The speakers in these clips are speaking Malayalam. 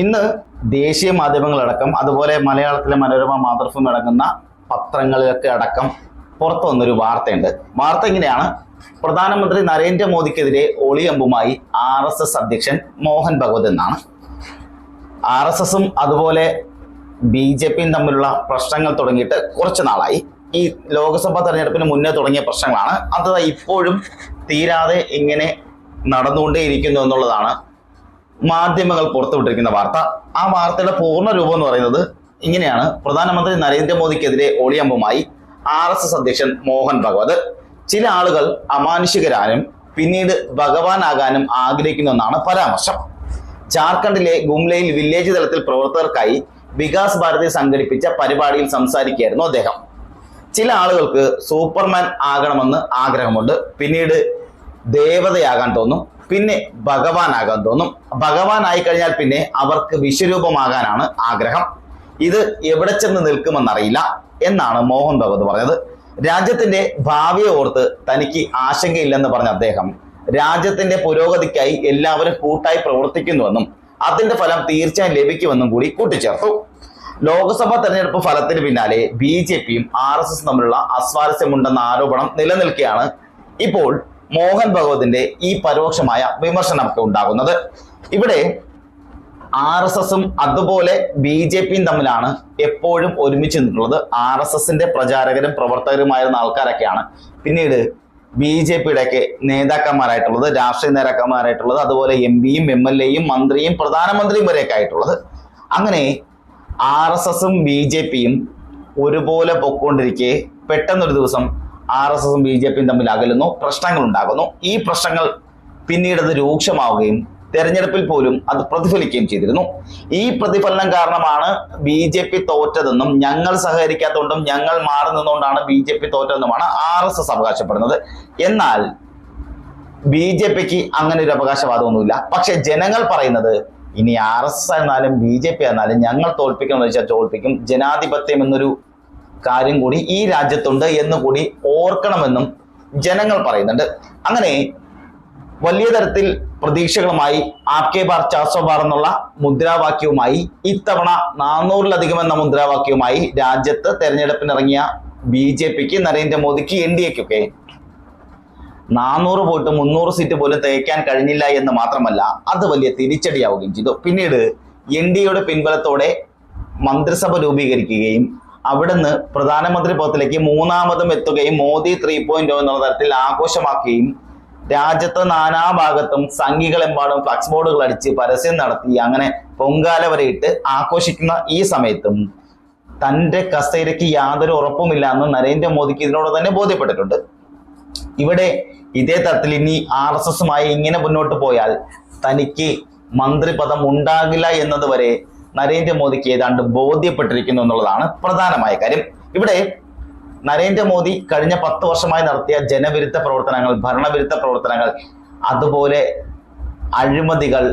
ഇന്ന് ദേശീയ മാധ്യമങ്ങളടക്കം അതുപോലെ മലയാളത്തിലെ മനോരമ മാതൃഭൂമി അടങ്ങുന്ന പത്രങ്ങളിലൊക്കെ അടക്കം പുറത്തു വന്നൊരു വാർത്തയുണ്ട്. വാർത്ത ഇങ്ങനെയാണ്. പ്രധാനമന്ത്രി നരേന്ദ്രമോദിക്കെതിരെ ഒളിയമ്പുമായി ആർ എസ് എസ് അധ്യക്ഷൻ മോഹൻ ഭഗവത് എന്നാണ്. ആർ എസ് എസും അതുപോലെ ബി ജെ പിയും തമ്മിലുള്ള പ്രശ്നങ്ങൾ തുടങ്ങിയിട്ട് കുറച്ച് നാളായി. ഈ ലോക്സഭാ തെരഞ്ഞെടുപ്പിന് മുന്നേ തുടങ്ങിയ പ്രശ്നങ്ങളാണ്. അത് ഇപ്പോഴും തീരാതെ ഇങ്ങനെ നടന്നുകൊണ്ടേയിരിക്കുന്നു എന്നുള്ളതാണ് മാധ്യമങ്ങൾ പുറത്തുവിട്ടിരിക്കുന്ന വാർത്ത. ആ വാർത്തയുടെ പൂർണ രൂപം എന്ന് പറയുന്നത് ഇങ്ങനെയാണ്. പ്രധാനമന്ത്രി നരേന്ദ്രമോദിക്കെതിരെ ഒളിയമ്പുമായി ആർ എസ് എസ് അധ്യക്ഷൻ മോഹൻ ഭഗവത്. ചില ആളുകൾ അമാനുഷികരാനും പിന്നീട് ഭഗവാനാകാനും ആഗ്രഹിക്കുന്നു എന്നാണ് പരാമർശം. ജാർഖണ്ഡിലെ ഗുംലയിൽ വില്ലേജ് തലത്തിൽ പ്രവർത്തകർക്കായി വികാസ് ഭാരതി സംഘടിപ്പിച്ച പരിപാടിയിൽ സംസാരിക്കുകയായിരുന്നു അദ്ദേഹം. ചില ആളുകൾക്ക് സൂപ്പർമാൻ ആകണമെന്ന് ആഗ്രഹമുണ്ട്. പിന്നീട് ദേവതയാകാൻ തോന്നും. പിന്നെ ഭഗവാനാകാൻ തോന്നും. ഭഗവാനായി കഴിഞ്ഞാൽ പിന്നെ അവർക്ക് വിശ്വരൂപമാകാനാണ് ആഗ്രഹം. ഇത് എവിടെ ചെന്ന് നിൽക്കുമെന്നറിയില്ല എന്നാണ് മോഹൻ ഭഗവത് പറഞ്ഞത്. രാജ്യത്തിന്റെ ഭാവിയെ ഓർത്ത് തനിക്ക് ആശങ്കയില്ലെന്ന് പറഞ്ഞ അദ്ദേഹം രാജ്യത്തിന്റെ പുരോഗതിക്കായി എല്ലാവരും കൂട്ടായി പ്രവർത്തിക്കുന്നുവെന്നും അതിന്റെ ഫലം തീർച്ചയായും ലഭിക്കുമെന്നും കൂടി കൂട്ടിച്ചേർത്തു. ലോക്സഭാ തെരഞ്ഞെടുപ്പ് ഫലത്തിന് പിന്നാലെ ബി ജെ പിയും ആർ എസ് എസ് തമ്മിലുള്ള അസ്വാരസ്യമുണ്ടെന്ന ആരോപണം നിലനിൽക്കുകയാണ്. ഇപ്പോൾ മോഹൻ ഭഗവതിന്റെ ഈ പരോക്ഷമായ വിമർശനമൊക്കെ ഉണ്ടാകുന്നത്. ഇവിടെ ആർ എസ് എസും അതുപോലെ ബി ജെ പിയും തമ്മിലാണ് എപ്പോഴും ഒരുമിച്ച് നിന്നിട്ടുള്ളത് ആർ എസ് എസിന്റെ പ്രചാരകരും പ്രവർത്തകരുമായിരുന്ന ആൾക്കാരൊക്കെയാണ് പിന്നീട് ബി ജെ പിയുടെ ഒക്കെ നേതാക്കന്മാരായിട്ടുള്ളത് രാഷ്ട്രീയ നേതാക്കന്മാരായിട്ടുള്ളത് അതുപോലെ എം പിയും എം എൽ എയും മന്ത്രിയും പ്രധാനമന്ത്രിയും വരെയൊക്കെ ആയിട്ടുള്ളത്. അങ്ങനെ ആർ എസ് എസും ബി ജെ പിയും ഒരുപോലെ പൊക്കോണ്ടിരിക്കെ പെട്ടെന്നൊരു ദിവസം ആർ എസ് എസും ബി ജെ പിയും തമ്മിൽ അകലുന്നു പ്രശ്നങ്ങൾ ഉണ്ടാകുന്നു ഈ പ്രശ്നങ്ങൾ പിന്നീട് അത് രൂക്ഷമാവുകയും തെരഞ്ഞെടുപ്പിൽ പോലും അത് പ്രതിഫലിക്കുകയും ചെയ്തിരുന്നു. ഈ പ്രതിഫലനം കാരണമാണ് ബി ജെ പി തോറ്റതെന്നും ഞങ്ങൾ സഹകരിക്കാത്തതുകൊണ്ടും ഞങ്ങൾ മാറി നിന്നുകൊണ്ടാണ് ബി ജെ പി തോറ്റതെന്നുമാണ് ആർ എസ് എസ് അവകാശപ്പെടുന്നത്. എന്നാൽ ബി ജെ പിക്ക് അങ്ങനെ ഒരു അവകാശവാദമൊന്നുമില്ല. പക്ഷെ ജനങ്ങൾ പറയുന്നത് ഇനി ആർ എസ് എസ് ആയിരുന്നാലും ബി ജെ പി ആയിരുന്നാലും ഞങ്ങൾ തോൽപ്പിക്കണം എന്ന് വെച്ചാൽ തോൽപ്പിക്കും. ജനാധിപത്യം എന്നൊരു കാര്യം കൂടി ഈ രാജ്യത്തുണ്ട് എന്ന് കൂടി ഓർക്കണമെന്നും ജനങ്ങൾ പറയുന്നുണ്ട്. അങ്ങനെ വലിയ തരത്തിൽ പ്രതീക്ഷകളുമായി ആപ്കെ ബാർ ചാസോ ബാർ എന്നുള്ള മുദ്രാവാക്യവുമായി ഇത്തവണ നാനൂറിലധികം എന്ന മുദ്രാവാക്യവുമായി രാജ്യത്ത് തെരഞ്ഞെടുപ്പിനിറങ്ങിയ ബി ജെ പിക്ക് നരേന്ദ്രമോദിക്ക് എൻ ഡി എക്കൊക്കെ നാനൂറ് പോയിട്ട് മുന്നൂറ് സീറ്റ് പോലും തേക്കാൻ കഴിഞ്ഞില്ല എന്ന് മാത്രമല്ല അത് വലിയ തിരിച്ചടിയാവുകയും ചെയ്തു. പിന്നീട് എൻ ഡി എയുടെ പിൻബലത്തോടെ മന്ത്രിസഭ രൂപീകരിക്കുകയും അവിടുന്ന് പ്രധാനമന്ത്രി പദത്തിലേക്ക് മൂന്നാമതും എത്തുകയും മോദി ത്രീ പോയിന്റ് എന്നുള്ള തരത്തിൽ ആഘോഷമാക്കുകയും രാജ്യത്തെ നാനാഭാഗത്തും സംഘികളെമ്പാടും ഫ്ലക്സ് ബോർഡുകൾ അടിച്ച് പരസ്യം നടത്തി അങ്ങനെ പൊങ്കാല വരെ ഇട്ട് ആഘോഷിക്കുന്ന ഈ സമയത്തും തന്റെ കസേരയ്ക്ക് യാതൊരു ഉറപ്പുമില്ല എന്ന് നരേന്ദ്രമോദിക്ക് ഇതിനോട് തന്നെ ബോധ്യപ്പെട്ടിട്ടുണ്ട്. ഇവിടെ ഇതേ തരത്തിൽ ഇനി ആർ എസ് എസുമായി ഇങ്ങനെ മുന്നോട്ട് പോയാൽ തനിക്ക് മന്ത്രിപദം ഉണ്ടാകില്ല എന്നത് വരെ നരേന്ദ്രമോദിക്ക് ഏതാണ്ട് ബോധ്യപ്പെട്ടിരിക്കുന്നു എന്നുള്ളതാണ് പ്രധാനമായ കാര്യം. ഇവിടെ നരേന്ദ്രമോദി കഴിഞ്ഞ പത്ത് വർഷമായി നടത്തിയ ജനവിരുദ്ധ പ്രവർത്തനങ്ങൾ ഭരണവിരുദ്ധ പ്രവർത്തനങ്ങൾ അതുപോലെ അഴിമതികൾ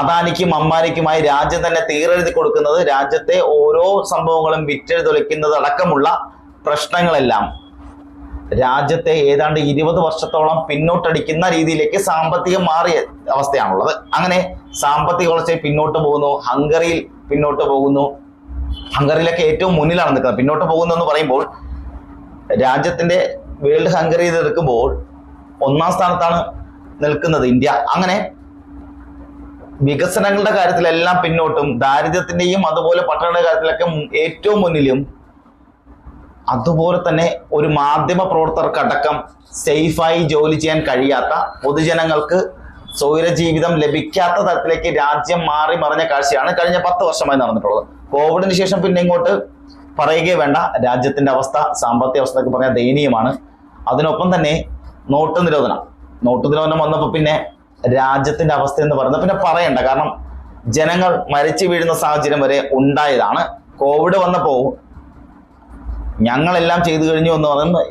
അദാനിക്കും അമ്മാനിക്കുമായി രാജ്യം തന്നെ തീരെഴുതി കൊടുക്കുന്നത് രാജ്യത്തെ ഓരോ സംഭവങ്ങളും വിറ്റെഴുതൊലിക്കുന്നത് അടക്കമുള്ള പ്രശ്നങ്ങളെല്ലാം രാജ്യത്തെ ഏതാണ്ട് ഇരുപത് വർഷത്തോളം പിന്നോട്ടടിക്കുന്ന രീതിയിലേക്ക് സാമ്പത്തികം മാറിയ അവസ്ഥയാണുള്ളത്. അങ്ങനെ സാമ്പത്തിക വളർച്ചയെ പിന്നോട്ട് പോകുന്നു ഹംഗറിയിൽ പിന്നോട്ട് പോകുന്നു. ഹംഗറിയിലൊക്കെ ഏറ്റവും മുന്നിലാണ് നിൽക്കുന്നത്. പിന്നോട്ട് പോകുന്നു എന്ന് പറയുമ്പോൾ രാജ്യത്തിന്റെ വേൾഡ് ഹംഗറി എടുക്കുമ്പോൾ ഒന്നാം സ്ഥാനത്താണ് നിൽക്കുന്നത് ഇന്ത്യ. അങ്ങനെ വികസനങ്ങളുടെ കാര്യത്തിലെല്ലാം പിന്നോട്ടും ദാരിദ്ര്യത്തിന്റെയും അതുപോലെ പട്ടണങ്ങളുടെ കാര്യത്തിലൊക്കെ ഏറ്റവും മുന്നിലും അതുപോലെ തന്നെ ഒരു മാധ്യമ പ്രവർത്തകർക്കടക്കം സേഫായി ജോലി ചെയ്യാൻ കഴിയാത്ത പൊതുജനങ്ങൾക്ക് സ്വൈര ജീവിതം ലഭിക്കാത്ത തരത്തിലേക്ക് രാജ്യം മാറി മറിഞ്ഞ കാഴ്ചയാണ് കഴിഞ്ഞ പത്ത് വർഷമായി നടന്നിട്ടുള്ളത്. കോവിഡിന് ശേഷം പിന്നെ ഇങ്ങോട്ട് പറയുകയേ വേണ്ട. രാജ്യത്തിന്റെ അവസ്ഥ സാമ്പത്തിക അവസ്ഥ ഒക്കെ പറഞ്ഞാൽ ദയനീയമാണ്. അതിനൊപ്പം തന്നെ നോട്ട് നിരോധനം. നോട്ട് നിരോധനം വന്നപ്പോൾ പിന്നെ രാജ്യത്തിന്റെ അവസ്ഥ എന്ന് പറയുന്നത് പിന്നെ പറയണ്ട. കാരണം ജനങ്ങൾ മരിച്ചു വീഴുന്ന സാഹചര്യം വരെ ഉണ്ടായതാണ്. കോവിഡ് വന്നപ്പോൾ ഞങ്ങളെല്ലാം ചെയ്തു കഴിഞ്ഞു എന്ന് പറയുമ്പോൾ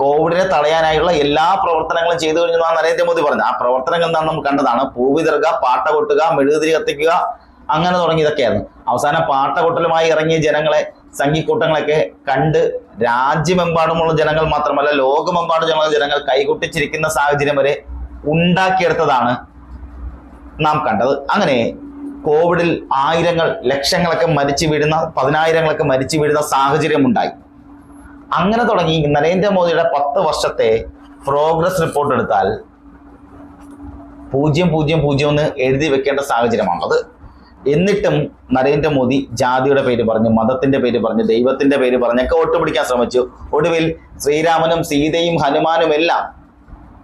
കോവിഡിനെ തടയാനായുള്ള എല്ലാ പ്രവർത്തനങ്ങളും ചെയ്തു കഴിഞ്ഞു എന്നാണ് നരേന്ദ്രമോദി പറഞ്ഞത്. ആ പ്രവർത്തനങ്ങൾ എന്താണെന്ന് നമുക്ക് കണ്ടതാണ്. പൂവിതർക പാട്ട കൊട്ടുക മെഴുകുതിരി കത്തിക്കുക അങ്ങനെ തുടങ്ങിയതൊക്കെയായിരുന്നു അവസാനം പാട്ട കൊട്ടലുമായി ഇറങ്ങിയ ജനങ്ങളെ സംഘിക്കൂട്ടങ്ങളൊക്കെ കണ്ട് രാജ്യമെമ്പാടുമുള്ള ജനങ്ങൾ മാത്രമല്ല ലോകമെമ്പാടുമുള്ള ജനങ്ങൾ കൈകൊട്ടിച്ചിരിക്കുന്ന സാഹചര്യം വരെ ഉണ്ടാക്കിയെടുത്തതാണ് നാം കണ്ടത്. അങ്ങനെ കോവിഡിൽ ആയിരങ്ങൾ ലക്ഷങ്ങളൊക്കെ മരിച്ചു വീഴുന്ന പതിനായിരങ്ങളൊക്കെ മരിച്ചു വീഴുന്ന സാഹചര്യം ഉണ്ടായി അങ്ങനെ തുടങ്ങി നരേന്ദ്രമോദിയുടെ പത്ത് വർഷത്തെ പ്രോഗ്രസ് റിപ്പോർട്ട് എടുത്താൽ പൂജ്യം പൂജ്യം പൂജ്യം എന്ന് എഴുതി വെക്കേണ്ട സാഹചര്യമാണത് എന്നിട്ടും നരേന്ദ്രമോദി ജാതിയുടെ പേര് പറഞ്ഞു മതത്തിന്റെ പേര് പറഞ്ഞു ദൈവത്തിന്റെ പേര് പറഞ്ഞൊക്കെ വോട്ട് പിടിക്കാൻ ശ്രമിച്ചു. ഒടുവിൽ ശ്രീരാമനും സീതയും ഹനുമാനും എല്ലാം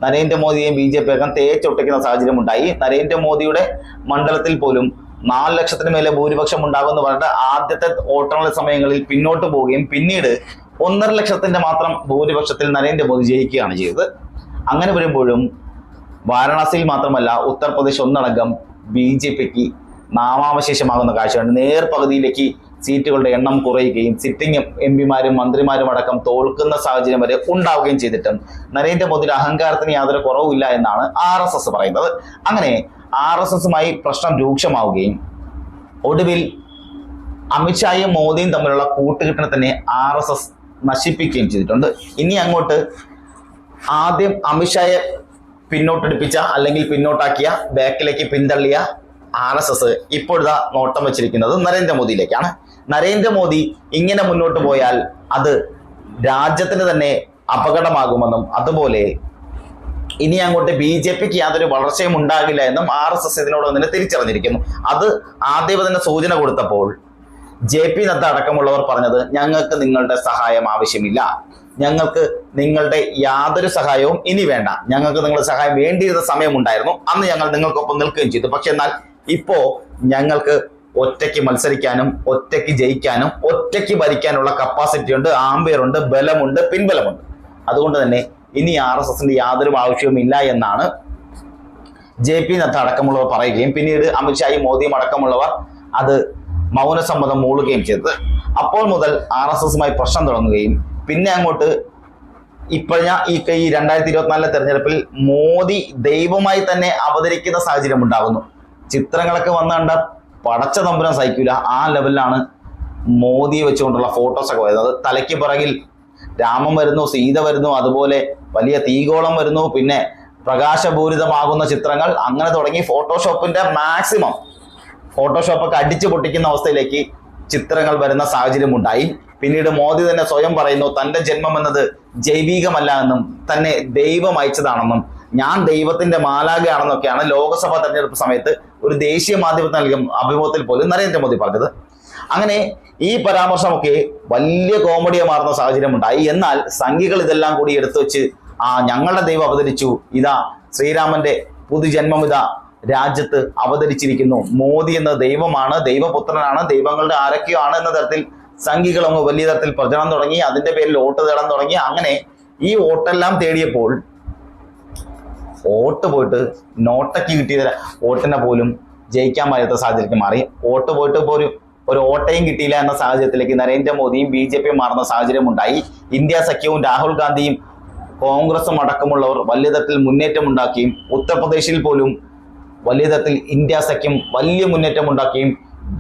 നരേന്ദ്രമോദിയെയും ബി ജെ പി ഒക്കെ തേച്ചൊട്ടിക്കുന്ന സാഹചര്യം ഉണ്ടായി നരേന്ദ്രമോദിയുടെ മണ്ഡലത്തിൽ പോലും നാല് ലക്ഷത്തിന് മേലെ ഭൂരിപക്ഷം ഉണ്ടാകുമെന്ന് പറഞ്ഞിട്ട് ആദ്യത്തെ വോട്ടെണ്ണൽ സമയങ്ങളിൽ പിന്നോട്ട് പോവുകയും പിന്നീട് ഒന്നര ലക്ഷത്തിന്റെ മാത്രം ഭൂരിപക്ഷത്തിൽ നരേന്ദ്രമോദി ജയിക്കുകയാണ് ചെയ്തത്. അങ്ങനെ വരുമ്പോഴും വാരണാസിയിൽ മാത്രമല്ല ഉത്തർപ്രദേശ് ഒന്നടങ്കം ബി ജെ പിക്ക് നാമാവശേഷമാകുന്ന കാഴ്ചയാണ് നേർപകുതിയിലേക്ക് സീറ്റുകളുടെ എണ്ണം കുറയുകയും സിറ്റിംഗ് എം പിമാരും മന്ത്രിമാരും അടക്കം തോൽക്കുന്ന സാഹചര്യം വരെ ഉണ്ടാവുകയും ചെയ്തിട്ടും നരേന്ദ്രമോദിയുടെ അഹങ്കാരത്തിന് യാതൊരു കുറവുമില്ല എന്നാണ് ആർ എസ് എസ് പറയുന്നത്. അങ്ങനെ ആർ എസ് എസുമായി പ്രശ്നം രൂക്ഷമാവുകയും ഒടുവിൽ അമിത്ഷായും മോദിയും തമ്മിലുള്ള കൂട്ടുകെട്ടിനെ തന്നെ ആർ എസ് എസ് നശിപ്പിക്കുകയും ചെയ്തിട്ടുണ്ട്. ഇനി അങ്ങോട്ട് ആദ്യം അമിത്ഷായെ പിന്നോട്ടെടുപ്പിച്ച അല്ലെങ്കിൽ പിന്നോട്ടാക്കിയ ബാക്കിലേക്ക് പിന്തള്ളിയ ആർ എസ് എസ് ഇപ്പോഴത്തെ നോട്ടം വെച്ചിരിക്കുന്നത് നരേന്ദ്രമോദിയിലേക്കാണ്. നരേന്ദ്രമോദി ഇങ്ങനെ മുന്നോട്ട് പോയാൽ അത് രാജ്യത്തിന് തന്നെ അപകടമാകുമെന്നും അതുപോലെ ഇനി അങ്ങോട്ട് ബി ജെ പിക്ക് യാതൊരു വളർച്ചയും ഉണ്ടാകില്ല എന്നും ആർ എസ് എസ് ഇതിനോട് തന്നെ തിരിച്ചറിഞ്ഞിരിക്കുന്നു. അത് ആദ്യം തന്നെ സൂചന കൊടുത്തപ്പോൾ ജെ പി നദ്ദ അടക്കമുള്ളവർ പറഞ്ഞത് ഞങ്ങൾക്ക് നിങ്ങളുടെ സഹായം ആവശ്യമില്ല. ഞങ്ങൾക്ക് നിങ്ങളുടെ യാതൊരു സഹായവും ഇനി വേണ്ട. ഞങ്ങൾക്ക് നിങ്ങളുടെ സഹായം വേണ്ടിയിരുന്ന സമയമുണ്ടായിരുന്നു. അന്ന് ഞങ്ങൾ നിങ്ങൾക്കൊപ്പം നിൽക്കുകയും ചെയ്തു. പക്ഷെ എന്നാൽ ഇപ്പോ ഞങ്ങൾക്ക് ഒറ്റയ്ക്ക് മത്സരിക്കാനും ഒറ്റയ്ക്ക് ജയിക്കാനും ഒറ്റയ്ക്ക് ഭരിക്കാനുള്ള കപ്പാസിറ്റി ഉണ്ട് ആംബിയർ ഉണ്ട് ബലമുണ്ട് പിൻബലമുണ്ട്. അതുകൊണ്ട് തന്നെ ഇനി ആർ എസ് എസിന്റെ യാതൊരു ആവശ്യവും ഇല്ല എന്നാണ് ജെ പി നദ്ദ അടക്കമുള്ളവർ പറയുകയും പിന്നീട് അമിത്ഷായും മോദിയും അടക്കമുള്ളവർ അത് മൗനസമ്മതം മൂളുകയും ചെയ്തത്. അപ്പോൾ മുതൽ ആർ എസ് എസുമായി പ്രശ്നം തുടങ്ങുകയും പിന്നെ അങ്ങോട്ട് ഇപ്പോഴ ഈ ഈ രണ്ടായിരത്തി ഇരുപത്തിനാലിലെ തെരഞ്ഞെടുപ്പിൽ മോദി ദൈവമായി തന്നെ അവതരിക്കുന്ന സാഹചര്യം ഉണ്ടാകുന്നു. ചിത്രങ്ങളൊക്കെ വന്ന കണ്ട പടച്ച തമ്പുരം സഹിക്കില്ല ആ ലെവലിലാണ് മോദിയെ വെച്ചുകൊണ്ടുള്ള ഫോട്ടോസൊക്കെ വരുന്നത് തലയ്ക്ക് പിറകിൽ രാമം വരുന്നു സീത വരുന്നു അതുപോലെ വലിയ തീകോളം വരുന്നു പിന്നെ പ്രകാശപൂരിതമാകുന്ന ചിത്രങ്ങൾ. അങ്ങനെ തുടങ്ങി ഫോട്ടോഷോപ്പിന്റെ മാക്സിമം ഫോട്ടോഷോപ്പ് ഒക്കെ അടിച്ചു പൊട്ടിക്കുന്ന അവസ്ഥയിലേക്ക് ചിത്രങ്ങൾ വരുന്ന സാഹചര്യം ഉണ്ടായി പിന്നീട് മോദി തന്നെ സ്വയം പറയുന്നു തന്റെ ജന്മം എന്നത് ജൈവികമല്ല എന്നും തന്നെ ദൈവം അയച്ചതാണെന്നും. ഞാൻ ദൈവത്തിന്റെ മാലാകയാണെന്നൊക്കെയാണ് ലോക്സഭാ തെരഞ്ഞെടുപ്പ് സമയത്ത് ഒരു ദേശീയ മാധ്യമത്തിൽ നൽകിയ അഭിമുഖത്തിൽ പോലും നരേന്ദ്രമോദി പറഞ്ഞത്. അങ്ങനെ ഈ പരാമർശമൊക്കെ വലിയ കോമഡിയെ മാറുന്ന സാഹചര്യം ഉണ്ടായി എന്നാൽ സംഘികൾ ഇതെല്ലാം കൂടി എടുത്തു വെച്ച് ആ ഞങ്ങളുടെ ദൈവം അവതരിച്ചു. ഇതാ ശ്രീരാമന്റെ പുതുജന്മം ഇതാ രാജ്യത്ത് അവതരിച്ചിരിക്കുന്നു. മോദി എന്ന ദൈവമാണ് ദൈവപുത്രനാണ് ദൈവങ്ങളുടെ ആരൊക്കെയോ ആണ് എന്ന തരത്തിൽ സംഘികൾ അങ്ങ് വലിയ തരത്തിൽ പ്രചരണം തുടങ്ങി അതിന്റെ പേരിൽ വോട്ട് തേടാൻ തുടങ്ങി. അങ്ങനെ ഈ വോട്ടെല്ലാം തേടിയപ്പോൾ വോട്ട് പോയിട്ട് നോട്ടയ്ക്ക് കിട്ടിയ വോട്ടിനെ പോലും ജയിക്കാൻ പറ്റാത്ത സാഹചര്യത്തിൽ മാറി. വോട്ട് പോയിട്ട് ഇപ്പോൾ ഒരു ഒരു ഓട്ടയും കിട്ടിയില്ല എന്ന സാഹചര്യത്തിലേക്ക് നരേന്ദ്രമോദിയും ബി ജെ പിയും മാറുന്ന സാഹചര്യം ഉണ്ടായി ഇന്ത്യ സഖ്യവും രാഹുൽ ഗാന്ധിയും കോൺഗ്രസും അടക്കമുള്ളവർ വലിയ തരത്തിൽ മുന്നേറ്റം ഉണ്ടാക്കുകയും ഉത്തർപ്രദേശിൽ പോലും വലിയ തരത്തിൽ ഇന്ത്യ സഖ്യം വലിയ മുന്നേറ്റം ഉണ്ടാക്കുകയും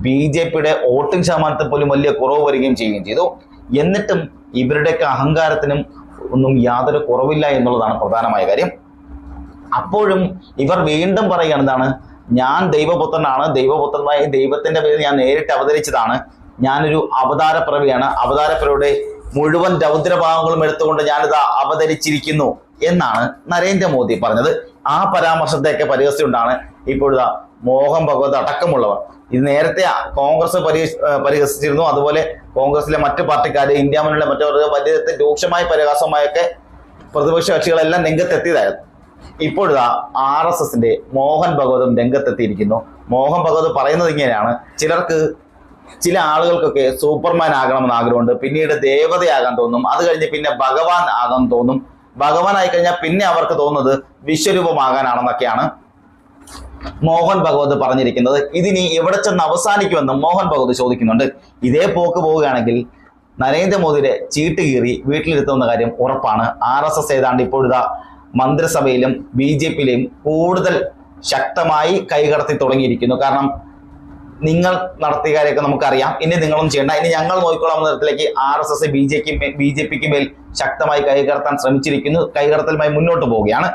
ബി ജെ പിയുടെ വോട്ടിംഗ് ശതമാനത്തിൽ പോലും വലിയ കുറവ് വരികയും ചെയ്യുകയും ചെയ്തു. എന്നിട്ടും ഇവരുടെയൊക്കെ അഹങ്കാരത്തിനും ഒന്നും യാതൊരു കുറവില്ല എന്നുള്ളതാണ് പ്രധാനമായ കാര്യം. അപ്പോഴും ഇവർ വീണ്ടും പറയുകയാണ് എന്താണ് ഞാൻ ദൈവപുത്രനാണ്. ദൈവപുത്രനായ ദൈവത്തിന്റെ പേരിൽ ഞാൻ നേരിട്ട് അവതരിച്ചതാണ്. ഞാനൊരു അവതാരപ്രവിയാണ്. അവതാരപ്പിറവിയുടെ മുഴുവൻ രൗദ്രഭാവങ്ങളും എടുത്തുകൊണ്ട് ഞാനിത് അവതരിച്ചിരിക്കുന്നു എന്നാണ് നരേന്ദ്രമോദി പറഞ്ഞത്. ആ പരാമർശത്തെയൊക്കെ പരിഹസിച്ചുകൊണ്ടാണ് ഇപ്പോഴത്തെ മോഹൻ ഭഗവത് അടക്കമുള്ളവർ. ഇത് നേരത്തെ കോൺഗ്രസ് പരി പരിഹസിച്ചിരുന്നു. അതുപോലെ കോൺഗ്രസിലെ മറ്റ് പാർട്ടിക്കാർ ഇന്ത്യ മുന്നിലെ മറ്റവർക്ക് വലിയ രൂക്ഷമായ പരിഹാസമായൊക്കെ പ്രതിപക്ഷ കക്ഷികളെല്ലാം രംഗത്തെത്തിയതായിരുന്നു. ഇപ്പോഴാ ആർ എസ് എസിന്റെ മോഹൻ ഭഗവതും രംഗത്തെത്തിയിരിക്കുന്നു. മോഹൻ ഭഗവത് പറയുന്നത് ഇങ്ങനെയാണ്. ചിലർക്ക് ചില ആളുകൾക്കൊക്കെ സൂപ്പർമാൻ ആകണമെന്ന് ആഗ്രഹമുണ്ട്. പിന്നീട് ദേവതയാകാൻ തോന്നും. അത് കഴിഞ്ഞ് പിന്നെ ഭഗവാൻ ആകാൻ തോന്നും. ഭഗവാനായി കഴിഞ്ഞാൽ പിന്നെ അവർക്ക് തോന്നുന്നത് വിശ്വരൂപമാകാനാണെന്നൊക്കെയാണ്. മോഹൻ ഭഗവത് പറഞ്ഞിരിക്കുന്നത് ഇതിനി എവിടെ ചെന്ന് അവസാനിക്കുമെന്നും മോഹൻ ഭഗവത് ചോദിക്കുന്നുണ്ട്. ഇതേ പോക്ക് പോവുകയാണെങ്കിൽ നരേന്ദ്രമോദിയുടെ ചീട്ട് കീറി വീട്ടിലിരുത്തുന്ന കാര്യം ഉറപ്പാണ്. ആർ എസ് എസ് ഏതാണ്ട് ഇപ്പോഴിതാ മന്ത്രിസഭയിലും ബി ജെ പിയിലെയും കൂടുതൽ ശക്തമായി കൈകടത്തി തുടങ്ങിയിരിക്കുന്നു. കാരണം നിങ്ങൾ നടത്തിയ കാര്യമൊക്കെ നമുക്കറിയാം. ഇനി നിങ്ങളും ചെയ്യണ്ട. ഇനി ഞങ്ങൾ നോക്കിക്കോളാം എന്ന തരത്തിലേക്ക് R S S B J B J പിക്ക് മേൽ ശക്തമായി കൈകടത്താൻ ശ്രമിച്ചിരിക്കുന്നു. കൈകടത്തലുമായി മുന്നോട്ട് പോവുകയാണ്.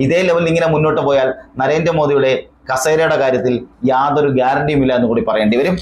ഇതേ ലെവലിൽ ഇങ്ങനെ മുന്നോട്ട് പോയാൽ നരേന്ദ്രമോദിയുടെ കസേരയുടെ കാര്യത്തിൽ യാതൊരു ഗ്യാരണ്ടിയുമില്ല എന്ന് കൂടി പറയേണ്ടി വരും.